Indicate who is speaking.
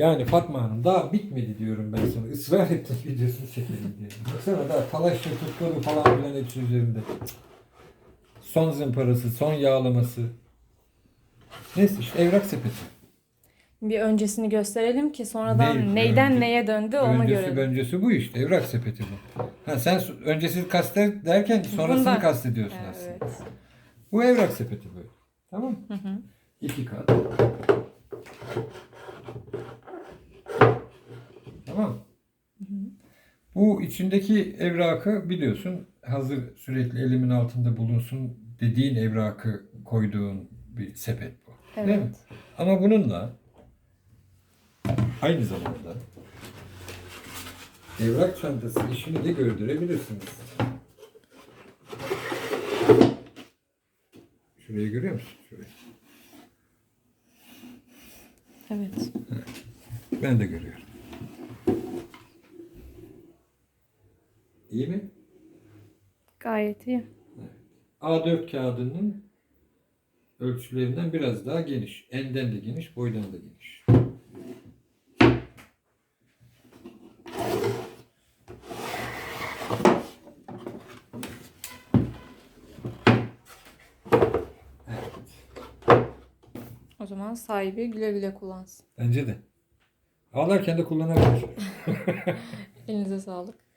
Speaker 1: Yani Fatma Hanım daha bitmedi diyorum ben sana. Israr ettim videosunu çekelim diye. Baksana daha talaşla tutkalı falan filan hepsi üzerinde. Son zımparası, son yağlaması. Neyse işte evrak sepeti.
Speaker 2: Bir öncesini gösterelim ki sonradan
Speaker 1: Ne-
Speaker 2: neyden
Speaker 1: önce-
Speaker 2: neye döndü onu
Speaker 1: öncesi
Speaker 2: görelim.
Speaker 1: öncesi bu işte. Evrak sepeti bu. Ha sen so- öncesi kastet derken sonrasını
Speaker 2: Bundan-
Speaker 1: kastediyorsun aslında.
Speaker 2: Evet.
Speaker 1: Bu evrak sepeti böyle. Tamam mı?
Speaker 2: Hı hı.
Speaker 1: İki kat. Tamam. Bu içindeki evrakı biliyorsun hazır sürekli elimin altında bulunsun dediğin evrakı koyduğun bir sepet bu. Değil mi?
Speaker 2: Evet.
Speaker 1: Ama bununla aynı zamanda evrak çantası işini de gördürebilirsiniz. Şurayı görüyor musun? Şurayı.
Speaker 2: Evet.
Speaker 1: Ben de görüyorum. İyi mi?
Speaker 2: Gayet iyi.
Speaker 1: A4 kağıdının ölçülerinden biraz daha geniş. Enden de geniş, boydan da geniş. Evet.
Speaker 2: O zaman sahibi güle güle kullansın.
Speaker 1: Bence de. Ağlarken de kullanabilir.
Speaker 2: Elinize sağlık.